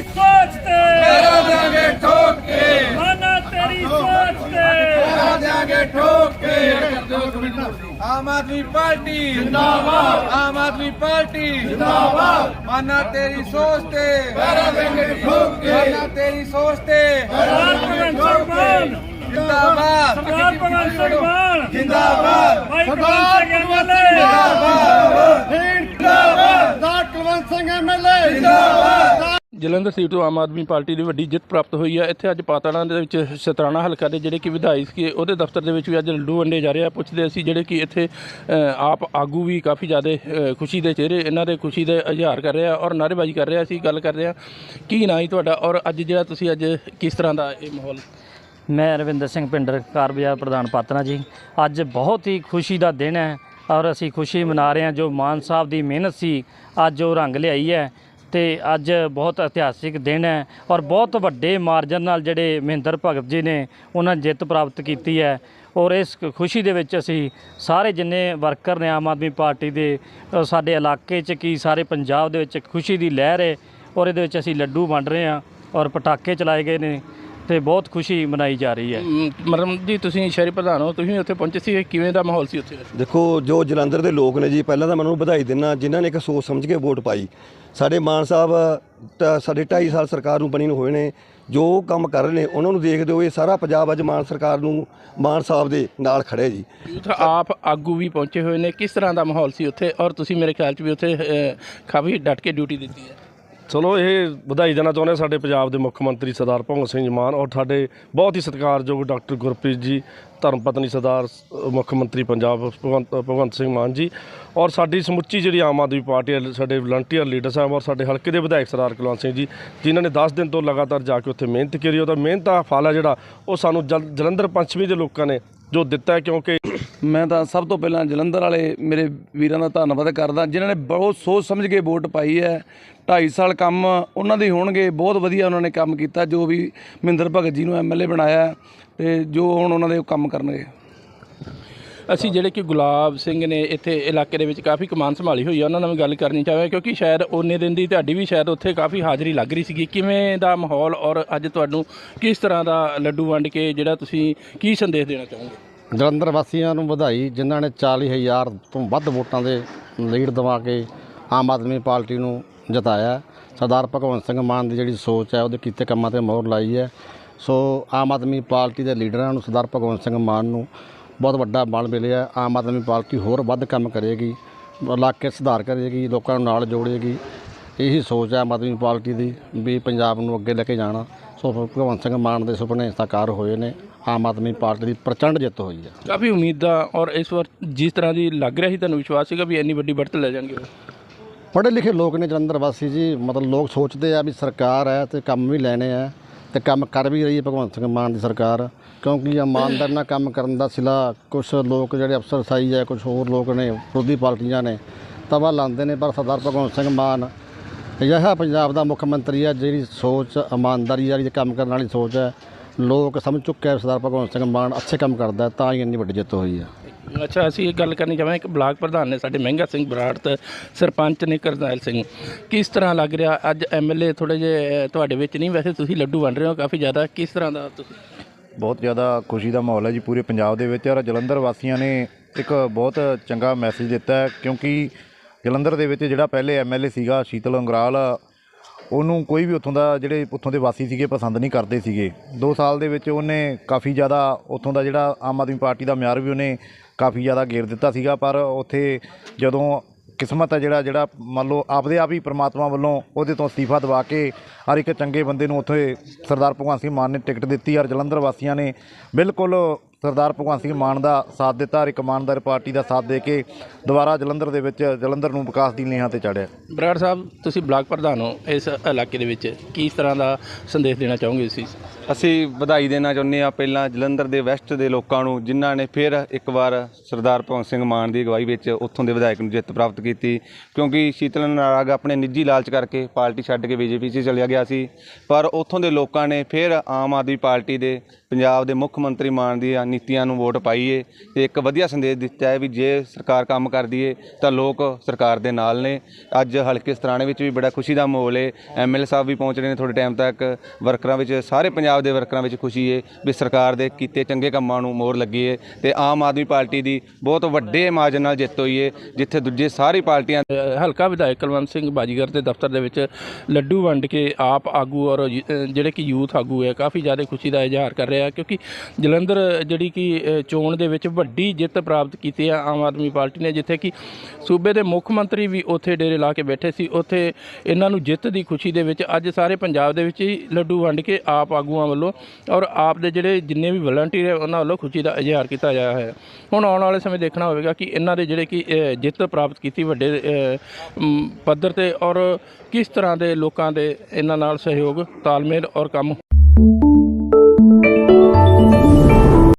ਤੇਰੀ ਸੋਚ ਤੇ ਕਰਾ ਦਿਆਂਗੇ ਠੋਕ ਕੇ। ਮਾਨਾ ਤੇਰੀ ਸੋਚ ਤੇ ਕਰਾ ਦਿਆਂਗੇ ਠੋਕ ਕੇ। ਆਮ ਆਦਮੀ ਪਾਰਟੀ। ਜਿੰਦਾਬਾਦ। ਆਮ ਆਦਮੀ ਪਾਰਟੀ। ਜਿੰਦਾਬਾਦ। ਮਾਨਾ ਤੇਰੀ ਸੋਚ ਤੇ ਕਰਾ ਦਿਆਂਗੇ ਠੋਕ ਕੇ। ਮਾਨਾ ਤੇਰੀ ਸੋਚ ਤੇ ਭਗਵੰਤ ਸਿੰਘ ਮਾਨ। ਜਿੰਦਾਬਾਦ। ਸਰਦਾਰ ਭਗਵੰਤ ਸਿੰਘ ਮਾਨ। ਜਿੰਦਾਬਾਦ। ਭਾਈ ਭਗਵੰਤ ਸਿੰਘ ਐਮਐਲਏ ਸਰਦਾਰ ਕੁਲਵੰਤ ਸਿੰਘ ਐਮਐਲਏ ਜਿੰਦਾਬਾਦ। ਜਲੰਧਰ ਸੀਟ ਤੋਂ ਆਮ ਆਦਮੀ ਪਾਰਟੀ ਦੀ ਵੱਡੀ ਜਿੱਤ ਪ੍ਰਾਪਤ ਹੋਈ ਹੈ ਇੱਥੇ ਅੱਜ ਪਾਤੜਾਂ ਦੇ ਵਿੱਚ ਸ਼ਤਰਾਣਾ ਹਲਕਾ ਦੇ ਜਿਹੜੇ ਕਿ ਵਿਧਾਇਕ ਸੀ ਉਹਦੇ ਦਫ਼ਤਰ ਦੇ ਵਿੱਚ ਵੀ ਅੱਜ ਲੱਡੂ ਵੰਡੇ ਜਾ ਰਹੇ ਆ। ਪੁੱਛਦੇ ਅਸੀਂ ਜਿਹੜੇ ਕਿ ਇੱਥੇ ਆਪ ਆਗੂ ਵੀ ਕਾਫੀ ਜ਼ਿਆਦਾ ਖੁਸ਼ੀ ਦੇ ਚਿਹਰੇ, ਇਹਨਾਂ ਦੇ ਖੁਸ਼ੀ ਦੇ ਇਜ਼ਹਾਰ ਕਰ ਰਹੇ ਆ ਔਰ ਨਾਅਰੇਬਾਜ਼ੀ ਕਰ ਰਹੇ ਆ। ਅਸੀਂ ਗੱਲ ਕਰ ਰਹੇ ਆ। ਕੀ ਨਾਂ ਹੀ ਤੁਹਾਡਾ ਔਰ ਅੱਜ ਜਿਹੜਾ ਤੁਸੀਂ ਅੱਜ ਕਿਸ ਤਰ੍ਹਾਂ ਦਾ ਇਹ ਮਾਹੌਲ? ਮੈਂ ਰਵਿੰਦਰ ਸਿੰਘ ਪਿੰਡਰ ਕਾਰ ਬਾਜ਼ਾਰ ਪ੍ਰਧਾਨ ਪਾਤਨਾ ਜੀ। ਅੱਜ ਬਹੁਤ ਹੀ ਖੁਸ਼ੀ ਦਾ ਦਿਨ ਹੈ ਔਰ ਅਸੀਂ ਖੁਸ਼ੀ ਮਨਾ ਰਹੇ ਹਾਂ। ਜੋ ਮਾਨ ਸਾਹਿਬ ਦੀ ਮਿਹਨਤ ਸੀ, ਅੱਜ ਉਹ ਰੰਗ ਲਿਆਈ ਹੈ। ਤੇ ਅੱਜ ਬਹੁਤ ਇਤਿਹਾਸਿਕ ਦਿਨ ਹੈ ਔਰ ਬਹੁਤ ਵੱਡੇ ਮਾਰਜਨ ਨਾਲ ਜਿਹੜੇ ਮਹਿੰਦਰ ਭਗਤ ਜੀ ਨੇ ਉਹਨਾਂ ਜਿੱਤ ਪ੍ਰਾਪਤ ਕੀਤੀ ਹੈ ਔਰ ਇਸ ਖੁਸ਼ੀ ਦੇ ਵਿੱਚ ਅਸੀਂ ਸਾਰੇ ਜਿੰਨੇ ਵਰਕਰ ਨੇ ਆਮ ਆਦਮੀ ਪਾਰਟੀ ਦੇ ਸਾਡੇ ਇਲਾਕੇ 'ਚ ਕੀ ਸਾਰੇ ਪੰਜਾਬ ਦੇ ਵਿੱਚ ਖੁਸ਼ੀ ਦੀ ਲਹਿਰ ਹੈ ਔਰ ਇਹਦੇ ਵਿੱਚ ਅਸੀਂ ਲੱਡੂ ਵੰਡ ਰਹੇ ਹਾਂ ਔਰ ਪਟਾਕੇ ਚਲਾਏ ਗਏ ਨੇ। ਤੇ ਬਹੁਤ ਖੁਸ਼ੀ ਮਨਾਈ ਜਾ ਰਹੀ ਹੈ। ਮਰਮ ਜੀ ਤੁਸੀਂ ਸ਼ਹਿਰੀ ਪ੍ਰਧਾਨ ਹੋ ਤੁਸੀਂ ਉੱਥੇ ਪਹੁੰਚੇ ਸੀ ਕਿਵੇਂ ਦਾ ਮਾਹੌਲ ਸੀ ਉੱਥੇ ਦੇਖੋ ਜੋ ਜਲੰਧਰ ਦੇ ਲੋਕ ਨੇ ਜੀ ਪਹਿਲਾਂ ਤਾਂ ਮੈਂ ਉਹਨਾਂ ਨੂੰ ਵਧਾਈ ਦਿੰਦਾ ਜਿਨ੍ਹਾਂ ਨੇ ਇੱਕ ਸੋਚ ਸਮਝ ਕੇ ਵੋਟ ਪਾਈ। ਸਾਡੇ ਮਾਨ ਸਾਹਿਬ ਸਾਡੇ 2.5 ਸਾਲ ਸਰਕਾਰ ਨੂੰ ਬਣੀ ਨੂੰ ਹੋਏ ਨੇ ਜੋ ਕੰਮ ਕਰ ਰਹੇ ਨੇ ਉਹਨਾਂ ਨੂੰ ਦੇਖਦੇ ਹੋਏ ਸਾਰਾ ਪੰਜਾਬ ਅੱਜ ਮਾਨ ਸਰਕਾਰ ਨੂੰ ਮਾਨ ਸਾਹਿਬ ਦੇ ਨਾਲ ਖੜੇ ਜੀ। ਆਪ ਆਗੂ ਵੀ ਪਹੁੰਚੇ ਹੋਏ ਨੇ ਕਿਸ ਤਰ੍ਹਾਂ ਦਾ ਮਾਹੌਲ ਸੀ ਉੱਥੇ? ਔਰ ਤੁਸੀਂ ਮੇਰੇ ਖਿਆਲ 'ਚ ਵੀ ਉੱਥੇ ਕਾਫੀ ਡਟ ਕੇ ਡਿਊਟੀ ਦਿੱਤੀ ਹੈ। ਚਲੋ ਇਹ ਵਧਾਈ ਦੇਣਾ ਚਾਹੁੰਦੇ ਹਾਂ ਸਾਡੇ ਪੰਜਾਬ ਦੇ ਮੁੱਖ ਮੰਤਰੀ ਸਰਦਾਰ ਭਗਵੰਤ ਸਿੰਘ ਮਾਨ ਔਰ ਸਾਡੇ ਬਹੁਤ ਹੀ ਸਤਿਕਾਰਯੋਗ ਡਾਕਟਰ ਗੁਰਪ੍ਰੀਤ ਜੀ ਧਰਮ ਪਤਨੀ ਸਰਦਾਰ ਮੁੱਖ ਮੰਤਰੀ ਪੰਜਾਬ ਭਗਵੰਤ ਭਗਵੰਤ ਸਿੰਘ ਮਾਨ ਜੀ ਔਰ ਸਾਡੀ ਸਮੁੱਚੀ ਜਿਹੜੀ ਆਮ ਆਦਮੀ ਪਾਰਟੀ ਹੈ, ਸਾਡੇ ਵਲੰਟੀਅਰ ਲੀਡਰ ਸਾਹਿਬ ਔਰ ਸਾਡੇ ਹਲਕੇ ਦੇ ਵਿਧਾਇਕ ਸਰਦਾਰ ਕੁਲਵੰਤ ਸਿੰਘ ਜੀ ਜਿਨ੍ਹਾਂ ਨੇ 10 ਦਿਨ ਤੋਂ ਲਗਾਤਾਰ ਜਾ ਕੇ ਉੱਥੇ ਮਿਹਨਤ ਕੀਤੀ ਉਹਦਾ ਮਿਹਨਤ ਦਾ ਫਲ ਹੈ ਜਿਹੜਾ ਉਹ ਸਾਨੂੰ ਜਲ- ਜਲੰਧਰ ਪੰਚਮੀ ਦੇ ਲੋਕਾਂ ਨੇ ਜੋ ਦਿੱਤਾ ਕਿਉਂਕਿ ਮੈਂ ਤਾਂ ਸਭ ਤੋਂ ਪਹਿਲਾਂ ਜਲੰਧਰ ਵਾਲੇ ਮੇਰੇ ਵੀਰਾਂ ਦਾ ਧੰਨਵਾਦ ਕਰਦਾ, ਜਿਨ੍ਹਾਂ ਨੇ ਬਹੁਤ ਸੋਚ ਸਮਝ ਕੇ ਵੋਟ ਪਾਈ ਹੈ। 2.5 ਸਾਲ ਕੰਮ ਉਹਨਾਂ ਦੇ ਹੋਣਗੇ, ਬਹੁਤ ਵਧੀਆ ਉਹਨਾਂ ਨੇ ਕੰਮ ਕੀਤਾ, ਜੋ ਵੀ ਮਹਿੰਦਰ ਭਗਤ ਜੀ ਨੂੰ ਐਮਐਲਏ ਬਣਾਇਆ ਹੈ ਤੇ ਜੋ ਹੁਣ ਉਹਨਾਂ ਦੇ ਉਹ ਕੰਮ ਕਰਨਗੇ। ਅਸੀਂ ਜਿਹੜੇ ਕਿ ਗੁਲਾਬ ਸਿੰਘ ਨੇ ਇੱਥੇ ਇਲਾਕੇ ਦੇ ਵਿੱਚ ਕਾਫੀ ਕਮਾਨ ਸੰਭਾਲੀ ਹੋਈ ਹੈ ਉਹਨਾਂ ਨਾਲ ਵੀ ਗੱਲ ਕਰਨੀ ਚਾਹਾਂਗੇ, ਕਿਉਂਕਿ ਸ਼ਾਇਦ ਉਹਨੇ ਦਿਨ ਦੀ ਤੁਹਾਡੀ ਵੀ ਸ਼ਾਇਦ ਉੱਥੇ ਕਾਫੀ ਹਾਜ਼ਰੀ ਲੱਗ ਰਹੀ ਸੀਗੀ। ਕਿਵੇਂ ਦਾ ਮਾਹੌਲ ਔਰ ਅੱਜ ਤੁਹਾਨੂੰ ਕਿਸ ਤਰ੍ਹਾਂ ਦਾ ਲੱਡੂ ਵੰਡ ਕੇ ਜਿਹੜਾ ਤੁਸੀਂ ਕੀ ਸੰਦੇਸ਼ ਦੇਣਾ ਚਾਹੋਗੇ? ਜਲੰਧਰ ਵਾਸੀਆਂ ਨੂੰ ਵਧਾਈ, ਜਿਨ੍ਹਾਂ ਨੇ 40000 ਤੋਂ ਵੱਧ ਵੋਟਾਂ ਦੇ ਲੀਡ ਦਵਾ ਕੇ ਆਮ ਆਦਮੀ ਪਾਰਟੀ ਨੂੰ ਜਿਤਾਇਆ। ਸਰਦਾਰ ਭਗਵੰਤ ਸਿੰਘ ਮਾਨ ਦੀ ਜਿਹੜੀ ਸੋਚ ਹੈ, ਉਹਦੇ ਕੀਤੇ ਕੰਮਾਂ ਤੇ ਮੋਹਰ ਲਾਈ ਹੈ। ਸੋ ਆਮ ਆਦਮੀ ਪਾਰਟੀ ਦੇ ਲੀਡਰਾਂ ਨੂੰ, ਸਰਦਾਰ ਭਗਵੰਤ ਸਿੰਘ ਮਾਨ ਨੂੰ ਬਹੁਤ ਵੱਡਾ ਬਲ ਮਿਲਿਆ। ਆਮ ਆਦਮੀ ਪਾਰਟੀ ਹੋਰ ਵੱਧ ਕੰਮ ਕਰੇਗੀ, ਇਲਾਕੇ ਸੁਧਾਰ ਕਰੇਗੀ, ਲੋਕਾਂ ਨੂੰ ਨਾਲ ਜੋੜੇਗੀ। ਇਹੀ ਸੋਚ ਹੈ ਆਮ ਆਦਮੀ ਪਾਰਟੀ ਦੀ, ਵੀ ਪੰਜਾਬ ਨੂੰ ਅੱਗੇ ਲੈ ਕੇ ਜਾਣਾ। ਸੋ ਭਗਵੰਤ ਸਿੰਘ ਮਾਨ ਦੇ ਸੁਪਨੇ ਸਾਕਾਰ ਹੋਏ ਨੇ। ਆਮ ਆਦਮੀ ਪਾਰਟੀ ਦੀ ਪ੍ਰਚੰਡ ਜਿੱਤ ਹੋਈ ਹੈ। ਕਾਫੀ ਉਮੀਦਾਂ ਔਰ ਇਸ ਵਾਰ ਜਿਸ ਤਰ੍ਹਾਂ ਦੀ ਲੱਗ ਰਿਹਾ ਸੀ ਤੁਹਾਨੂੰ ਵਿਸ਼ਵਾਸ ਸੀਗਾ ਵੀ ਇੰਨੀ ਵੱਡੀ ਬੜਤ ਲੈ ਜਾਣਗੇ ਪੜ੍ਹੇ ਲਿਖੇ ਲੋਕ ਨੇ ਜਲੰਧਰ ਵਾਸੀ ਜੀ ਮਤਲਬ ਲੋਕ ਸੋਚਦੇ ਆ ਵੀ ਸਰਕਾਰ ਹੈ ਤੇ ਕੰਮ ਵੀ ਲੈਣੇ ਆ ਤੇ ਕੰਮ ਕਰ ਵੀ ਰਹੀ ਹੈ ਭਗਵੰਤ ਸਿੰਘ ਮਾਨ ਦੀ ਸਰਕਾਰ ਕਿਉਂਕਿ ਇਮਾਨਦਾਰ ਨਾਲ ਕੰਮ ਕਰਨ ਦਾ ਸਿਲਾ ਕੁਝ ਲੋਕ ਜਿਹੜੇ ਅਫਸਰ ਸਾਈ ਹੈ ਕੁਝ ਹੋਰ ਲੋਕ ਨੇ ਵਿਰੋਧੀ ਪਾਰਟੀਆਂ ਨੇ ਤਵਾ ਲਾਉਂਦੇ ਨੇ ਪਰ ਸਰਦਾਰ ਭਗਵੰਤ ਸਿੰਘ ਮਾਨ ਅਜਿਹਾ ਪੰਜਾਬ ਦਾ ਮੁੱਖ ਮੰਤਰੀ ਹੈ ਜਿਹੜੀ ਸੋਚ ਇਮਾਨਦਾਰੀ ਵਾਲੀ ਕੰਮ ਕਰਨ ਵਾਲੀ ਸੋਚ ਹੈ। ਲੋਕ ਸਮਝ ਚੁੱਕੇ ਆ ਸਰਦਾਰ ਭਗਵੰਤ ਸਿੰਘ ਮਾਨ ਅੱਛੇ ਕੰਮ ਕਰਦਾ ਤਾਂ ਹੀ ਇੰਨੀ ਵੱਡੀ ਜਿੱਤ ਹੋਈ ਹੈ। ਅੱਛਾ ਅਸੀਂ ਇਹ ਗੱਲ ਕਰਨੀ ਚਾਹਾਂਗੇ ਇੱਕ ਬਲਾਕ ਪ੍ਰਧਾਨ ਨੇ ਸਾਡੇ ਮਹਿੰਗਾ ਸਿੰਘ ਬਰਾੜ ਤੇ ਸਰਪੰਚ ਨੇ ਕਰਨੈਲ ਸਿੰਘ। ਕਿਸ ਤਰ੍ਹਾਂ ਲੱਗ ਰਿਹਾ? ਅੱਜ ਐਮਐਲਏ ਥੋੜੇ ਜੇ ਤੁਹਾਡੇ ਵਿੱਚ ਨਹੀਂ ਵੈਸੇ ਤੁਸੀਂ ਲੱਡੂ ਵੰਡ ਰਹੇ ਹੋ ਕਾਫੀ ਜ਼ਿਆਦਾ। ਕਿਸ ਤਰ੍ਹਾਂ ਦਾ ਤੁਸੀਂ? ਬਹੁਤ ਜ਼ਿਆਦਾ ਖੁਸ਼ੀ ਦਾ ਮਾਹੌਲ ਹੈ ਜੀ ਪੂਰੇ ਪੰਜਾਬ ਦੇ ਵਿੱਚ ਔਰ ਜਲੰਧਰ ਵਾਸੀਆਂ ਨੇ ਇੱਕ ਬਹੁਤ ਚੰਗਾ ਮੈਸੇਜ ਦਿੱਤਾ ਕਿਉਂਕਿ ਜਲੰਧਰ ਦੇ ਵਿੱਚ ਜਿਹੜਾ ਪਹਿਲੇ ਐਮਐਲਏ ਸੀਗਾ ਸ਼ੀਤਲ ਉਂਗਰਾਲ ਉਹਨੂੰ ਕੋਈ ਵੀ ਉੱਥੋਂ ਦਾ ਜਿਹੜੇ ਉੱਥੋਂ ਦੇ ਵਾਸੀ ਸੀਗੇ, ਪਸੰਦ ਨਹੀਂ ਕਰਦੇ ਸੀਗੇ। 2 ਸਾਲ ਦੇ ਵਿੱਚ ਉਹਨੇ ਕਾਫੀ ਜ਼ਿਆਦਾ ਉੱਥੋਂ ਦਾ ਜਿਹੜਾ ਆਮ ਆਦਮੀ ਪਾਰਟੀ ਦਾ ਮਿਆਰ ਵੀ ਉਹਨੇ ਕਾਫੀ ਜ਼ਿਆਦਾ ਗੇਰ ਦਿੱਤਾ ਸੀਗਾ, ਪਰ ਉੱਥੇ ਜਦੋਂ ਕਿਸਮਤ ਹੈ ਜਿਹੜਾ ਜਿਹੜਾ ਮੰਨ ਲਓ ਆਪਦੇ ਆਪ ਹੀ ਪ੍ਰਮਾਤਮਾ ਵੱਲੋਂ ਉਹਦੇ ਤੋਂ ਅਸਤੀਫਾ ਦਵਾ ਕੇ ਹਰ ਇੱਕ ਚੰਗੇ ਬੰਦੇ ਨੂੰ ਉੱਥੇ ਸਰਦਾਰ ਭਗਵੰਤ ਸਿੰਘ ਮਾਨ ਨੇ ਟਿਕਟ ਦਿੱਤੀ ਔਰ ਜਲੰਧਰ ਵਾਸੀਆਂ ਨੇ ਬਿਲਕੁਲ ਸਰਦਾਰ ਭਗਵੰਤ ਸਿੰਘ ਮਾਨ ਦਾ ਸਾਥ ਦਿੱਤਾ ਔਰ ਇੱਕ ਇਮਾਨਦਾਰ ਪਾਰਟੀ ਦਾ ਸਾਥ ਦੇ ਕੇ ਦੁਬਾਰਾ ਜਲੰਧਰ ਦੇ ਵਿੱਚ ਜਲੰਧਰ ਨੂੰ ਵਿਕਾਸ ਦੀ ਲੀਹਾਂ ਤੇ ਚਾੜਿਆ ਬਰਾੜ ਸਾਹਿਬ ਤੁਸੀਂ ਬਲਾਕ ਪ੍ਰਧਾਨ ਹੋ। ਇਸ ਇਲਾਕੇ ਦੇ ਵਿੱਚ ਕਿਸ ਤਰ੍ਹਾਂ ਦਾ ਸੰਦੇਸ਼ ਦੇਣਾ ਚਾਹੋਗੇ ਤੁਸੀਂ? ਅਸੀਂ ਵਧਾਈ ਦੇਣਾ ਚਾਹੁੰਦੇ ਆ ਪਹਿਲਾਂ ਜਲੰਧਰ ਦੇ ਵੈਸਟ ਦੇ ਲੋਕਾਂ ਨੂੰ ਜਿਨ੍ਹਾਂ ਨੇ ਫਿਰ ਇੱਕ ਵਾਰ ਸਰਦਾਰ ਭਗਵੰਤ ਸਿੰਘ ਮਾਨ ਦੀ ਅਗਵਾਈ ਵਿੱਚ ਉੱਥੋਂ ਦੇ ਵਿਧਾਇਕ ਨੂੰ ਜਿੱਤ ਪ੍ਰਾਪਤ ਕੀਤੀ। ਕਿਉਂਕਿ ਸ਼ੀਤਲ ਨਾਰਾਗ ਆਪਣੇ ਨਿੱਜੀ ਲਾਲਚ ਕਰਕੇ ਪਾਰਟੀ ਛੱਡ ਕੇ ਬੀਜੇਪੀ 'ਚ ਚਲਿਆ ਗਿਆ ਸੀ। ਪਰ ਉੱਥੋਂ ਦੇ ਲੋਕਾਂ ਨੇ ਫਿਰ ਆਮ ਆਦਮੀ ਪਾਰਟੀ ਦੇ ਪੰਜਾਬ ਦੇ ਮੁੱਖ ਮੰਤਰੀ ਮਾਨ ਦੀ ਨੀਤੀਆਂ ਨੂੰ ਵੋਟ ਪਾਈਏ ਤੇ ਇੱਕ ਵਧੀਆ ਸੰਦੇਸ਼ ਦਿੱਤਾ ਹੈ ਵੀ ਜੇ ਸਰਕਾਰ ਕੰਮ ਕਰਦੀ ਏ ਤਾਂ ਲੋਕ ਸਰਕਾਰ ਦੇ ਨਾਲ ਨੇ। ਅੱਜ ਹਲਕੇ ਸਤਰਾਣੇ ਵਿੱਚ ਵੀ ਬੜਾ ਖੁਸ਼ੀ ਦਾ ਮਾਹੌਲ ਏ। ਐਮਐਲਏ ਸਾਹਿਬ ਵੀ ਪਹੁੰਚ ਰਹੇ ਨੇ ਥੋੜੇ ਟਾਈਮ ਤੱਕ। ਵਰਕਰਾਂ ਵਿੱਚ, ਸਾਰੇ ਪੰਜਾਬ ਦੇ ਵਰਕਰਾਂ ਵਿੱਚ ਖੁਸ਼ੀ ਏ ਵੀ ਸਰਕਾਰ ਦੇ ਕੀਤੇ ਚੰਗੇ ਕੰਮਾਂ ਨੂੰ ਮੋਹਰ ਲੱਗੀ ਏ ਤੇ ਆਮ ਆਦਮੀ ਪਾਰਟੀ ਦੀ ਬਹੁਤ ਵੱਡੇ ਮਾਰਜਨ ਨਾਲ ਜਿੱਤ ਹੋਈ ਏ, ਜਿੱਥੇ ਦੂਜੇ ਸਾਰੀ ਪਾਰਟੀਆਂ ਹਲਕਾ ਵਿਧਾਇਕ ਕੁਲਵੰਤ ਸਿੰਘ ਬਾਜੀਗਰ ਦੇ ਦਫ਼ਤਰ ਦੇ ਵਿੱਚ ਲੱਡੂ ਵੰਡ ਕੇ ਆਪ ਆਗੂ ਔਰ ਜਿਹੜੇ ਕਿ ਯੂਥ ਆਗੂ ਹੈ, ਕਾਫੀ ਜ਼ਿਆਦਾ ਖੁਸ਼ੀ ਦਾ ਇਜ਼ਹਾਰ ਕਰ ਰਿਹਾ ਕਿਉਂਕਿ ਜਲੰਧਰ ਜਿਹੜੀ ਕਿ ਚੋਣ ਦੇ ਵਿੱਚ ਵੱਡੀ ਜਿੱਤ ਪ੍ਰਾਪਤ ਕੀਤੀ ਹੈ ਆਮ ਆਦਮੀ ਪਾਰਟੀ ਨੇ, ਜਿੱਥੇ ਕਿ ਸੂਬੇ ਦੇ ਮੁੱਖ ਮੰਤਰੀ ਵੀ ਉੱਥੇ ਡੇਰੇ ਲਾ ਕੇ ਬੈਠੇ ਸੀ। ਉੱਥੇ ਇਹਨਾਂ ਨੂੰ ਜਿੱਤ ਦੀ ਖੁਸ਼ੀ ਦੇ ਵਿੱਚ ਅੱਜ ਸਾਰੇ ਪੰਜਾਬ ਦੇ ਵਿੱਚ ਹੀ ਲੱਡੂ ਵੰਡ ਕੇ ਆਪ ਆਗੂਆਂ ਵੱਲੋਂ ਔਰ ਆਪ ਦੇ ਜਿਹੜੇ ਜਿੰਨੇ ਵੀ ਵਲੰਟੀਅਰ ਹੈ ਉਹਨਾਂ ਵੱਲੋਂ ਖੁਸ਼ੀ ਦਾ ਇਜ਼ਹਾਰ ਕੀਤਾ ਜਾ ਰਿਹਾ ਹੈ ਹੁਣ ਆਉਣ ਵਾਲੇ ਸਮੇਂ ਦੇਖਣਾ ਹੋਵੇਗਾ ਕਿ ਇਹਨਾਂ ਦੇ ਜਿਹੜੇ ਕਿ ਜਿੱਤ ਪ੍ਰਾਪਤ ਕੀਤੀ ਵੱਡੇ ਪੱਧਰ ਤੇ ਔਰ ਕਿਸ ਤਰ੍ਹਾਂ ਦੇ ਲੋਕਾਂ ਦੇ ਇਹਨਾਂ ਨਾਲ ਸਹਿਯੋਗ, ਤਾਲਮੇਲ ਔਰ ਕੰਮ